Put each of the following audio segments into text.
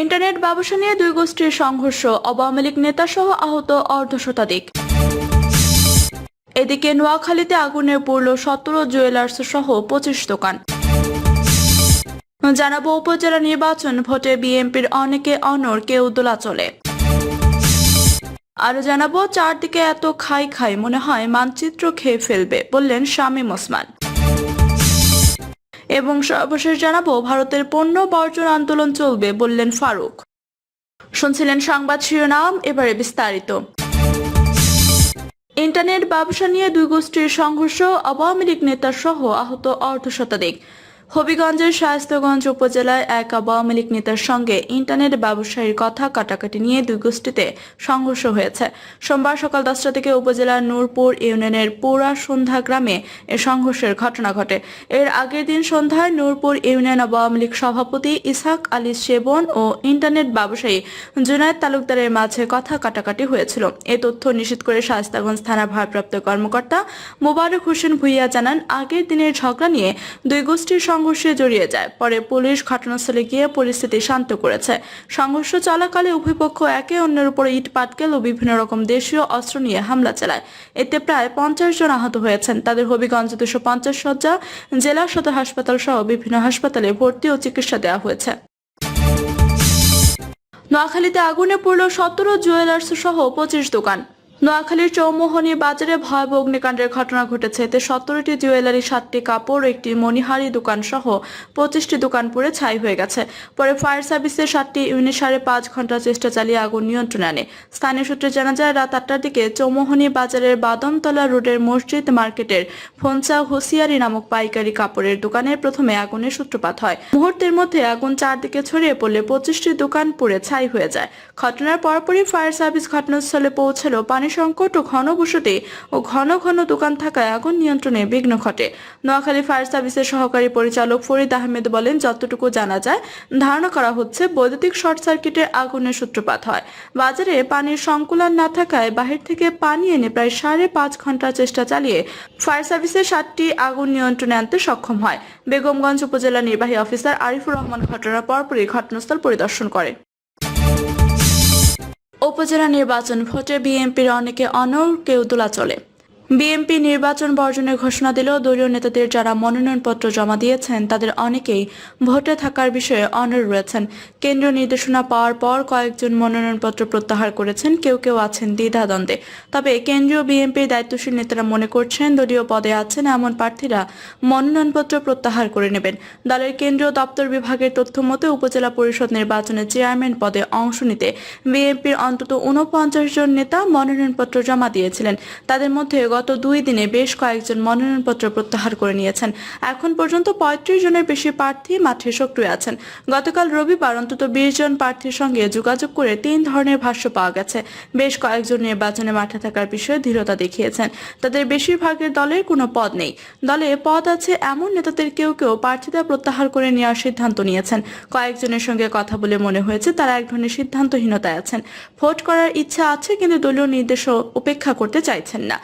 Internet ব্যবসা নিয়ে দুই গোষ্ঠীর সংঘর্ষ, আওয়ামী লীগ নেতা সহ আহত অর্ধ শতাধিক এদিকে নোয়াখালীতে আগুনে পড়ল সতেরো জুয়েলার্স সহ পঁচিশ দোকান। জানাব উপজেলা নির্বাচন ভোটে বিএনপির অনেকে অনর কেউ দোলাচলে আরও জানাব, চারদিকে এত খাই খাই, মনে হয় মানচিত্র খেয়ে ফেলবে, বললেন শামীম ওসমান। এবং সর্বশেষ জানাব, ভারতের পণ্য বর্জন আন্দোলন চলবে বললেন ফারুক। শুনছিলেন সংবাদ শিরোনাম, এবারে বিস্তারিত। ইন্টারনেট ব্যবসা নিয়ে দুই গোষ্ঠীর সংঘর্ষ, আওয়ামী লীগ নেতা সহ আহত অর্ধ শতাধিক। হবিগঞ্জের শায়স্তগঞ্জ উপজেলায় এক আওয়ামী লীগ নেতার সঙ্গে ইন্টারনেট ব্যবসায়ীর কথা কাটাকাটি নিয়ে দুই গোষ্ঠীতে সংঘর্ষ হয়েছে। সোমবার সকাল দশটা থেকে উপজেলার নূরপুর ইউনিয়নের পুরা সন্ধ্যা গ্রামে এ সংঘর্ষের ঘটনা ঘটে। এর আগের দিন সন্ধ্যায় নূরপুর ইউনিয়ন আওয়ামী লীগ সভাপতি ইসাক আলী সেবন ও ইন্টারনেট ব্যবসায়ী জুনায়দ তালুকদারের মাঝে কথা কাটাকাটি হয়েছিল। এ তথ্য নিশ্চিত করে শায়স্তাগঞ্জ থানার ভারপ্রাপ্ত কর্মকর্তা মোবারক হোসেন ভুইয়া জানান, আগের দিনের ঝগড়া নিয়ে দুই গোষ্ঠীর সংঘর্ষে জড়িয়ে যায়। পরে পুলিশ ঘটনাস্থলে গিয়ে পরিস্থিতি শান্ত করেছে। সংঘর্ষ চলাকালে উভয় পক্ষ একে অন্যের উপর ইট, পাটকেল ও বিভিন্ন রকম দেশীয় অস্ত্র নিয়ে হামলা চালায়। এতে প্রায় পঞ্চাশ জন আহত হয়েছেন। তাদের হবিগঞ্জ দুশো পঞ্চাশ শয্যা, জেলা সদর হাসপাতাল সহ বিভিন্ন হাসপাতালে ভর্তি ও চিকিৎসা দেওয়া হয়েছে। নোয়াখালীতে আগুনে পড়ল সতেরো জুয়েলার্স সহ পঁচিশ দোকান। নোয়াখালীর চৌমোহনী বাজারে ভয়াবহ অগ্নিকাণ্ডের ঘটনা ঘটেছে। এতে সতেরোটি জুয়েলারি, সাতটি কাপড়, একটি মণিহারি দোকান সহ পঁচিশটি দোকান পুড়ে ছাই হয়ে গেছে। পরে ফায়ার সার্ভিসের সাতটি ইউনিট সাড়ে পাঁচ ঘণ্টা চেষ্টা চালিয়ে আগুন নিয়ন্ত্রণে আনে। স্থানীয় সূত্রে জানা যায়, রাত আটটার দিকে চৌমোহনী বাজারের বাদমতলা রোডের মসজিদ মার্কেটের ফোনচা হুসিয়ারি নামক পাইকারি কাপড়ের দোকানে প্রথমে আগুনের সূত্রপাত হয়। মুহূর্তের মধ্যে আগুন চারদিকে ছড়িয়ে পড়লে পঁচিশটি দোকান পুড়ে ছাই হয়ে যায়। ঘটনার পরপরই ফায়ার সার্ভিস ঘটনাস্থলে পৌঁছালো পানি সংকট ও ঘনবসতি ও ঘন ঘন দোকান থাকায় আগুন নিয়ন্ত্রণে বিঘ্ন ঘটে। নোয়াখালী ফায়ার সার্ভিসের সহকারী পরিচালক ফরিদ আহমেদ বলেন, যতটুকু জানা যায়, ধারণা করা হচ্ছে বৈদ্যুতিক শর্ট সার্কিটে আগুনের সূত্রপাত হয়। বাজারে পানির সংকুলন না থাকায় বাহির থেকে পানি এনে প্রায় সাড়ে পাঁচ ঘণ্টা চেষ্টা চালিয়ে ফায়ার সার্ভিসের সাতটি আগুন নিয়ন্ত্রণে আনতে সক্ষম হয়। বেগমগঞ্জ উপজেলা নির্বাহী অফিসার আরিফুর রহমান ঘটনার পরপরই ঘটনাস্থল পরিদর্শন করে উপজেলা নির্বাচন ভোটে বিএনপির অনেকে অনর কেউ দোলাচলে বিএনপি নির্বাচন বর্জনের ঘোষণা দিলেও দলীয় নেতাদের যারা মনোনয়নপত্র জমা দিয়েছেন, তাদের অনেকেই ভোটে থাকার বিষয়ে অনর রয়েছেন। কেন্দ্রীয় নির্দেশনা পাওয়ার পর কয়েকজন মনোনয়নপত্র প্রত্যাহার করেছেন, কেউ কেউ আছেন দ্বিধাদ্বন্দ্বে। তবে কেন্দ্রীয় বিএনপির দায়িত্বশীল নেতারা মনে করছেন, দলীয় পদে আছেন এমন প্রার্থীরা মনোনয়নপত্র প্রত্যাহার করে নেবেন। দলের কেন্দ্রীয় দপ্তর বিভাগের তথ্য মতে উপজেলা পরিষদ নির্বাচনে চেয়ারম্যান পদে অংশ নিতে বিএনপির অন্তত উনপঞ্চাশ জন নেতা মনোনয়নপত্র জমা দিয়েছিলেন। তাদের মধ্যে গত দুই দিনে বেশ কয়েকজন মনোনয়নপত্র প্রত্যাহার করে নিয়েছেন। এখন পর্যন্ত পঁয়ত্রিশ জনের বেশি প্রার্থী মাঠে সক্রিয় আছেন। গতকাল রবিবার অন্তত বিশ জন প্রার্থীর সঙ্গে যোগাযোগ করে তিন ধরনের ভাষ্য পাওয়া গেছে। বেশ কয়েকজন নির্বাচনে মাঠে থাকার বিষয়ে দৃঢ়তা দেখিয়েছেন। তাদের বেশিরভাগের দলের কোনো পদ নেই। দলে পদ আছে এমন নেতাদের কেউ কেউ প্রার্থীতা প্রত্যাহার করে নেওয়ার সিদ্ধান্ত নিয়েছেন। কয়েকজনের সঙ্গে কথা বলে মনে হয়েছে তারা এক ধরনের সিদ্ধান্তহীনতায় আছেন। ভোট করার ইচ্ছা আছে কিন্তু দলীয় নির্দেশ উপেক্ষা করতে চাইছেন না।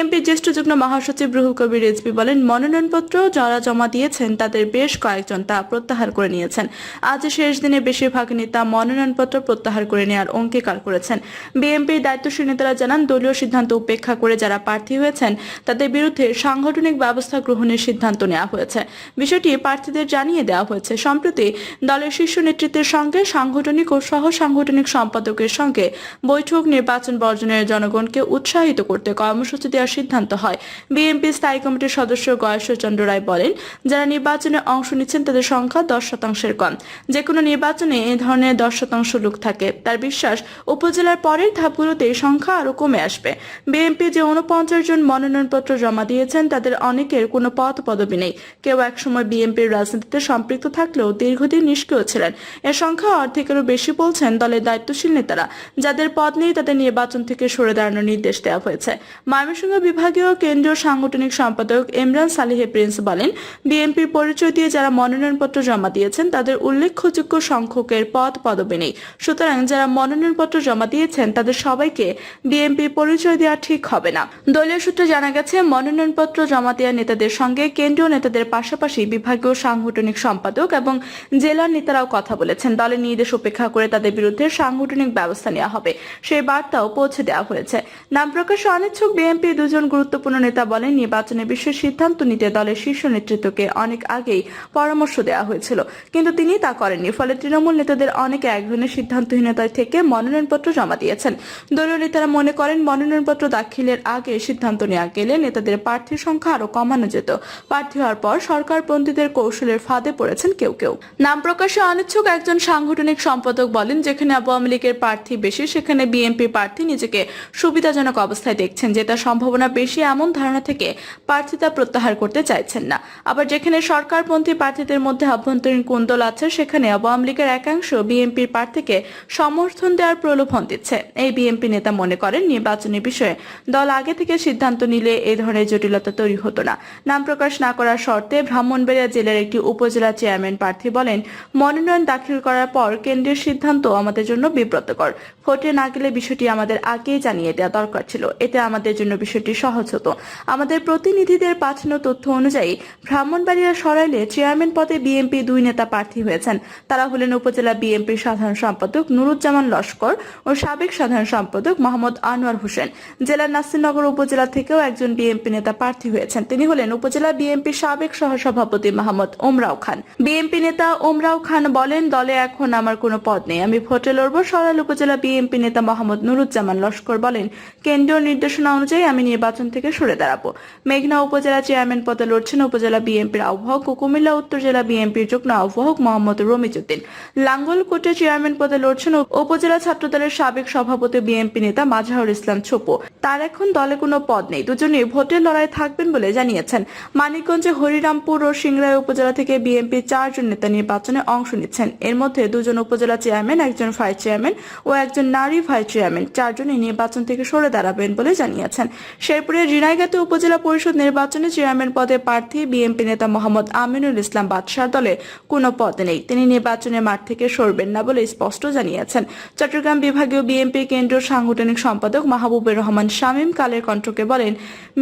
বিএনপির জ্যেষ্ঠ যুগ্ম মহাসচিব রুহুল কবির রিজভি বলেন, মনোনয়নপত্র যারা জমা দিয়েছেন তাদের বেশ কয়েকজন তা প্রত্যাহার করে নিয়েছেন। আজ শেষ দিনে বেশিরভাগ নেতা মনোনয়নপত্র প্রত্যাহার করে নেওয়ার অঙ্গীকার করেছেন। বিএনপির দায়িত্বশীল নেতারা জানান, দলীয় সিদ্ধান্ত উপেক্ষা করে যারা প্রার্থী হয়েছেন, তাদের বিরুদ্ধে সাংগঠনিক ব্যবস্থা গ্রহণের সিদ্ধান্ত নেওয়া হয়েছে। বিষয়টি প্রার্থীদের জানিয়ে দেওয়া হয়েছে। সম্প্রতি দলের শীর্ষ নেতৃত্বের সঙ্গে সাংগঠনিক ও সহ সাংগঠনিক সম্পাদকের সঙ্গে বৈঠক নির্বাচন বর্জনের জনগণকে উৎসাহিত করতে কর্মসূচি দেওয়ার সিদ্ধান্ত হয়। বিএনপি স্থায়ী কমিটির সদস্য গয়েশ্বরচন্দ্র রায় বলেন, যারা নির্বাচনে অংশ নিচ্ছেন তাদের সংখ্যা দশ শতাংশের কম। যে কোনো নির্বাচনে এই ধরনের দশ শতাংশ লোক থাকে। তার বিশ্বাস, উপজেলার পরের ধাপগুলোতে সংখ্যা আরও কমে আসবে। বিএনপি যে উনপঞ্চাশ জন মনোনয়নপত্র জমা দিয়েছেন, তাদের অনেকের কোনো পদ পদবি নেই। কেউ একসময় বিএনপির রাজনীতিতে সম্পৃক্ত থাকলেও দীর্ঘদিন নিষ্ক্রিয় ছিলেন। এর সংখ্যা অর্ধেকেরও বেশি বলছেন দলের দায়িত্বশীল নেতারা, যাদের পদ নেই তাদের নির্বাচন থেকে সরে দাঁড়ানোর নির্দেশ দেওয়া হয়েছে। ময়মনসিংহ চট্টগ্রাম বিভাগীয় কেন্দ্রীয় সাংগঠনিক সম্পাদক ইমরান সালিহে প্রিন্স বলেন, বিএনপির পরিচয় দিয়ে যারা মনোনয়নপত্র জমা দিয়েছেন, তাদের উল্লেখযোগ্য সংখ্যকের পদ পদবি নেই। সুতরাং যারা মনোনয়নপত্র জমা দিয়েছেন, তাদের সবাইকে বিএনপি পরিচয় দেওয়া ঠিক হবে না। দলীয় সূত্রে জানা গেছে, মনোনয়নপত্র জমা দেওয়া নেতাদের সঙ্গে কেন্দ্রীয় নেতাদের পাশাপাশি বিভাগীয় সাংগঠনিক সম্পাদক এবং জেলার নেতারাও কথা বলেছেন। দলের নির্দেশ উপেক্ষা করে তাদের বিরুদ্ধে সাংগঠনিক ব্যবস্থা নেওয়া হবে। সেই বার্তাও পৌঁছে দেওয়া হয়েছে। নাম প্রকাশে অনিচ্ছুক বিএনপি দুজন গুরুত্বপূর্ণ নেতা বলেন নির্বাচনের বিষয়ে সিদ্ধান্ত নিতে দলের শীর্ষ নেতৃত্বকে অনেক আগেই পরামর্শ দেওয়া হয়েছিল। কিন্তু তিনি তা করেননি। ফলে তৃণমূল নেতাদের অনেকে এক ধরনের সিদ্ধান্তহীনতায় থেকে মনোনয়নপত্র জমা দিয়েছেন। দলীয় নেতারা মনে করেন, মনোনয়নপত্র দাখিলের আগে সিদ্ধান্ত নেওয়া গেলে নেতাদের প্রার্থীর সংখ্যা আরও কমানো যেত। প্রার্থী হওয়ার পর সরকার সরকারপন্থীদের কৌশলের ফাঁদে পড়েছেন কেউ কেউ। নাম প্রকাশে অনিচ্ছুক একজন সাংগঠনিক সম্পাদক বলেন, যেখানে আওয়ামী লীগের প্রার্থী বেশি, সেখানে বিএনপি প্রার্থী নিজেকে সুবিধাজনক অবস্থায় দেখছেন, যেটা সম্ভাবনা বেশি এমন ধারণা থেকে প্রার্থিতা প্রত্যাহার করতে চাইছেন না। আবার যেখানে সরকারপন্থী প্রার্থীদের মধ্যে আভ্যন্তরীণ কুন্দল আছে, সেখানে আওয়ামী লীগের একাংশ বিএনপির প্রার্থীকে সমর্থন দেওয়ার প্রলোভন দিচ্ছে। এই বিএনপি নেতা মনে করেন, নির্বাচনী বিষয়ে দল আগে থেকে সিদ্ধান্ত নিলে এই ধরনের জটিলতা তৈরি হতো না। নাম প্রকাশ না করার শর্তে ব্রাহ্মণবাড়িয়া জেলার একটি উপজেলা চেয়ারম্যান প্রার্থী বলেন, মনোনয়ন দাখিল করার পর কেন্দ্রের সিদ্ধান্ত আমাদের জন্য বিব্রতকর। ভোটে না গেলে বিষয়টি আমাদের আগেই জানিয়ে দেওয়া দরকার ছিল। এতে আমাদের জন্য বিষয়টি সহজ হতো। আমাদের প্রতিনিধিদের পাঠানো তথ্য অনুযায়ী ব্রাহ্মণবাড়িয়া সরাইলে চেয়ারম্যান পদে বিএনপি দুই নেতা প্রার্থী হয়েছেন। তারা হলেন উপজেলা বিএনপির সাধারণ সম্পাদক নুরুজ্জামান লস্কর ও সাবেক সাধারণ সম্পাদক মোহাম্মদ আনোয়ার হোসেন। জেলার নাসিরনগর উপজেলা থেকেও একজন বিএনপি নেতা প্রার্থী হয়েছেন। তিনি হলেন উপজেলা বিএনপির সাবেক সহসভাপতি মোহাম্মদ ওমরাও খান। বিএনপি নেতা ওমরাও খান বলেন, দলে এখন আমার কোনো পদ নেই। আমি ভোটে লড়ব। সরাইল উপজেলা বিএনপি নেতা মোহাম্মদ নুরুজ্জামান লস্কর বলেন, কেন্দ্রীয় নির্দেশনা অনুযায়ী আমি নির্বাচন থেকে সরে দাঁড়াবো। মেঘনা উপজেলা চেয়ারম্যান পদে লড়ছেন উপজেলা বিএনপির আহ্বায়ক ও কুমিল্লা উত্তর জেলা বিএনপির যুগ্ম আহ্বায়ক মোহাম্মদ রমিজউদ্দিন। লাঙ্গলকোটে চেয়ারম্যান পদে লড়ছেন উপজেলা ছাত্রদলের সাবেক সভাপতি বিএনপি নেতা মাজাহর ইসলাম ছোপো। তার এখন দলে কোনো পদ নেই। দুজনেই ভোটের লড়াই থাকবেন বলে জানিয়েছেন। মানিকগঞ্জে হরিরামপুর ও সিংরাই উপজেলা থেকে বিএনপি চারজন নেতা নির্বাচনে অংশ নিচ্ছেন। এর মধ্যে দুজন উপজেলা চেয়ারম্যান, একজন ভাইস চেয়ারম্যান ও একজন নারী ভাইস চেয়ারম্যান। চারজনই নির্বাচন থেকে সরে দাঁড়াবেন বলে জানিয়েছেন। শেরপুরের রিনাইগাতে উপজেলা পরিষদ নির্বাচনে চেয়ারম্যান পদে প্রার্থী বিএনপি নেতা মোহাম্মদ আমিনুল ইসলাম বাদশার দলে কোনো পদ নেই। তিনি নির্বাচনের মাঠ থেকে সরবেন না বলে স্পষ্ট জানিয়েছেন। চট্টগ্রাম বিভাগীয় বিএনপি কেন্দ্রীয় সাংগঠনিক সম্পাদক মাহবুবুর রহমান শামীম কালের কণ্ঠকে বলেন,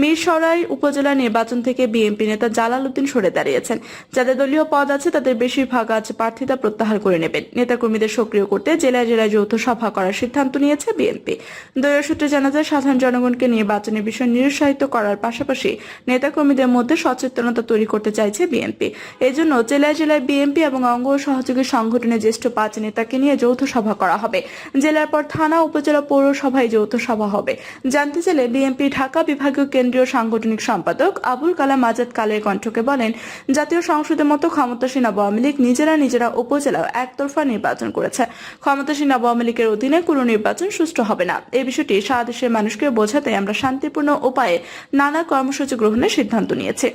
মিরসরাই উপজেলা নির্বাচন থেকে বিএনপি নেতা জালাল উদ্দিন সরে দাঁড়িয়েছেন। যাদের দলীয় পদ আছে, তাদের বেশিরভাগ আজ প্রার্থিতা প্রত্যাহার করে নেবেন। নেতাকর্মীদের সক্রিয় করতে জেলায় জেলায় যৌথ সভা করার সিদ্ধান্ত নিয়েছে বিএনপি। দলীয় সূত্রে জানা যায়, সাধারণ জনগণকে নির্বাচনের বিষয়ে নিরুৎসাহিত করার পাশাপাশি নেতাকর্মীদের মধ্যে সচেতনতা তৈরি করতে চাইছে বিএনপি। এজন্য জেলায় জেলায় বিএনপি এবং অঙ্গ সহযোগী সংগঠনের জ্যেষ্ঠ পাঁচ নেতাকে নিয়ে যৌথ সভা করা হবে। জেলার পর থানা, উপজেলা পৌরসভায় যৌথ সভা হবে। জানতে চাইলে বিএনপি ঢাকা বিভাগীয় কেন্দ্রীয় সাংগঠনিক সম্পাদক আবুল কালাম আজাদ কালের কণ্ঠকে বলেন, জাতীয় সংসদের মতো ক্ষমতাসীন আওয়ামী লীগ নিজেরা নিজেরা উপজেলা একতরফা নির্বাচন করেছে। ক্ষমতাসীন আওয়ামী লীগের অধীনে কোনো নির্বাচন সুষ্ঠু হবে না। এ বিষয়টি সারা দেশের মানুষকে বোঝাতে আমরা শান্তিপূর্ণ উপায়ে নানা কর্মসূচি গ্রহণের সিদ্ধান্ত নিয়েছে।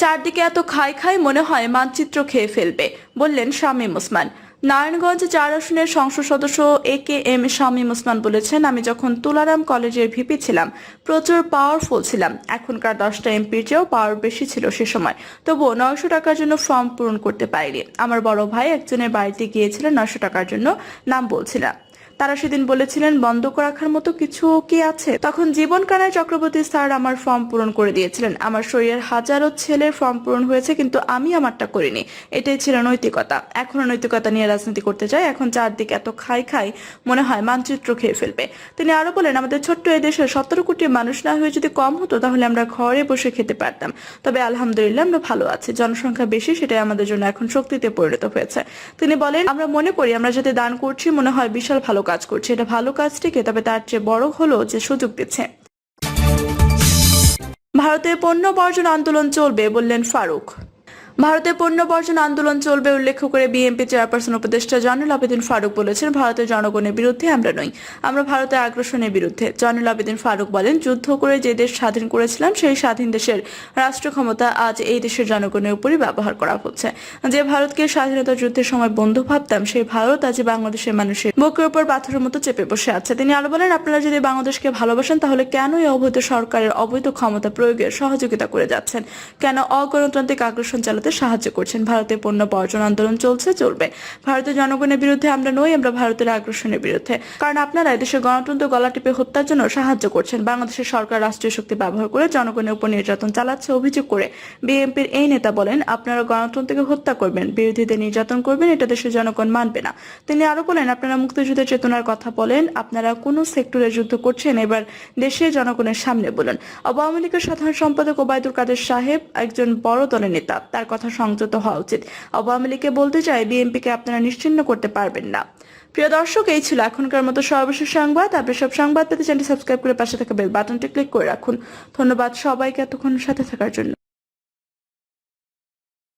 চারদিকে এত খাই খাই মনে হয় মানচিত্র খেয়ে ফেলবে, বললেন শামীম ওসমান। নারায়ণগঞ্জ চার আসনের সংসদ সদস্য এ কে এম শামীম ওসমান বলেছেন, আমি যখন তুলারাম কলেজের ভিপি ছিলাম, প্রচুর পাওয়ারফুল ছিলাম। এখনকার দশটা এমপির চেয়েও পাওয়ার বেশি ছিল সে সময়। তবুও নয়শো টাকার জন্য ফর্ম পূরণ করতে পারিনি। আমার বড় ভাই একজনের বাড়িতে গিয়েছিলেন নয়শো টাকার জন্য নাম বলছিলাম তারা সেদিন বলেছিলেন, বন্ধ রাখার মতো কিছু কি আছে? তখন জীবন কানায় চক্রবর্তী স্যার আমার ফর্ম পূরণ করে দিয়েছিলেন। আমার শরীরের হাজারো ছেলের ফর্ম পূরণ হয়েছে, কিন্তু আমি আমারটা করিনি। এটাই ছিল নৈতিকতা। এখনও নৈতিকতা নিয়ে রাজনীতি করতে চাই। এখন চারদিকে এত খাই খাই, মনে হয় মানচিত্র খেয়ে ফেলবে। তিনি আরও বলেন, আমাদের ছোট্ট এই দেশের সতেরো কোটি মানুষ না হয়ে যদি কম হতো, তাহলে আমরা ঘরে বসে খেতে পারতাম। তবে আলহামদুলিল্লাহ আমরা ভালো আছি। জনসংখ্যা বেশি, সেটাই আমাদের জন্য এখন শক্তিতে পরিণত হয়েছে। তিনি বলেন, আমরা মনে করি, আমরা যাতে দান করছি, মনে হয় বিশাল ভালো কাজ করছে, এটা ভালো কাজটিকে তবে তার চেয়ে বড় হলো যে সুযোগ দিচ্ছে। ভারতে পণ্য বর্জন আন্দোলন চলবে বললেন ফারুক। ভারতে পণ্য বর্জন আন্দোলন চলবে উল্লেখ করে বিএনপি চেয়ারপারসন উপদেষ্টা জয়নুল আবেদিন ফারুক বলেছেন, ভারতের জনগণের বিরুদ্ধে আমরা নই। আমরা ভারতের আগ্রাসনের বিরুদ্ধে। জয়নুল আবেদিন ফারুক বলেন, যুদ্ধ করে যে দেশ স্বাধীন করেছিলাম, সেই স্বাধীন দেশের রাষ্ট্র ক্ষমতা আজ এই দেশের জনগণের উপরই ব্যবহার করা হচ্ছে। যে ভারতকে স্বাধীনতা যুদ্ধের সময় বন্ধু ভাবতাম, সেই ভারত আজ বাংলাদেশের মানুষের বুকের উপর পাথরের মতো চেপে বসে আছে। তিনি আরও বলেন, আপনারা যদি বাংলাদেশকে ভালোবাসেন, তাহলে কেন এই অবৈধ সরকারের অবৈধ ক্ষমতা প্রয়োগের সহযোগিতা করে যাচ্ছেন? কেন অগণতান্ত্রিক আগ্রাসন চালাতে সাহায্য করছেন। ভারতের পণ্য বর্জন আন্দোলন চলছে, চলবে। ভারতের জনগণের বিরুদ্ধে আমরা নই, আমরা ভারতের আগ্রাসনের বিরুদ্ধে। কারণ আপনারা দেশের গণতন্ত্র গলা টিপে হত্যার জন্য সাহায্য করছেন। বাংলাদেশের সরকার রাষ্ট্রীয় শক্তি ব্যবহার করে জনগণের উপর নির্যাতন চালাচ্ছে, অভিযোগ করে বিএনপির এই নেতা বলেন, আপনারা গণতন্ত্রকে হত্যা করবেন বিরোধীদের নির্যাতন করবেন, এটা দেশের জনগণ মানবে না। তিনি আরও বলেন, আপনারা মুক্তিযুদ্ধের চেতনার কথা বলেন, আপনারা কোন সেক্টরে যুদ্ধ করছেন, এবার দেশের জনগণের সামনে বলুন। আওয়ামী লীগের সাধারণ সম্পাদক ওবায়দুল কাদের সাহেব একজন বড় দলের নেতা, তার কথা সংযত হওয়া উচিত। আওয়ামী লীগকে বলতে চাই, বিএনপিকে আপনারা নিশ্চিন্ন করতে পারবেন না। প্রিয় দর্শক, এই ছিল এখনকার মতো সর্বশেষ সংবাদ। আপনি সব সংবাদ পেতে চ্যানেলটি সাবস্ক্রাইব করে পাশে থাকা বেল বাটনটি ক্লিক করে রাখুন। ধন্যবাদ সবাইকে এতক্ষণ সাথে থাকার জন্য।